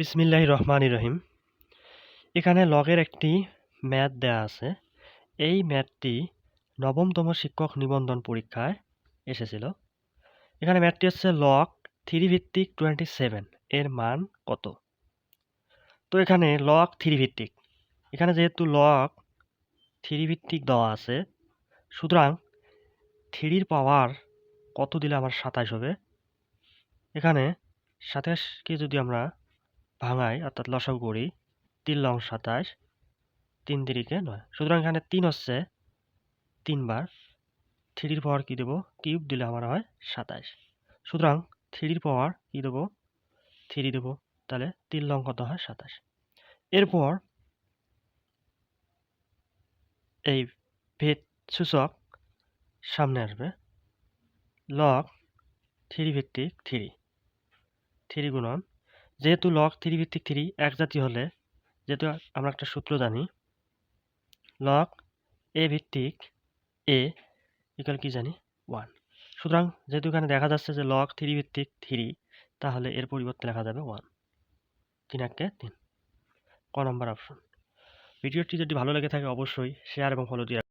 বিসমিল্লাহ রহমান রহিম এখানে লগের একটি ম্যাথ দেয়া আছে। এই ম্যাথটি নবমতম শিক্ষক নিবন্ধন পরীক্ষায় এসেছিল। এখানে ম্যাথটি হচ্ছে লক থ্রি ভিত্তিক টোয়েন্টি সেভেন এর মান কত? তো এখানে লক থ্রি ভিত্তিক এখানে যেহেতু লক থ্রি ভিত্তিক দেওয়া আছে, সুতরাং থ্রির পাওয়ার কত দিলে আমার সাতাশ হবে? এখানে সাতাশকে যদি আমরা ভাঙাই অর্থাৎ লসাগু করি, তিন লং সাতাশ, তিন তিরিকে নয়। সুতরাং এখানে তিন হচ্ছে তিনবার। থ্রির পাওয়ার কী দেবো? কিউব দিলে আমার হয় সাতাশ। সুতরাং থ্রির পাওয়ার কী দেবো? থ্রি দেবো। তাহলে তিন লং কত হয় সাতাশ। এরপর এই ভেদ সূচক সামনে আসবে। লগ থ্রি ভিত্তিক থ্রি। থ্রি গুণন যেহেতু লগ থ্রি ভিত্তিক থ্রি এক জাতীয় হলে, যেহেতু আমরা একটা সূত্র জানি লগ এ ভিত্তিক এ ইকাল কি জানি? ওয়ান সুতরাং যেহেতু এখানে দেখা যাচ্ছে যে লগ থ্রি ভিত্তিক থ্রি তাহলে এর পরিবর্তে লেখা যাবে ওয়ান তিন একে তিন। ক নম্বর অপশন ভিডিওটি যদি ভালো লেগে থাকে অবশ্যই শেয়ার এবং ফলো দিয়ে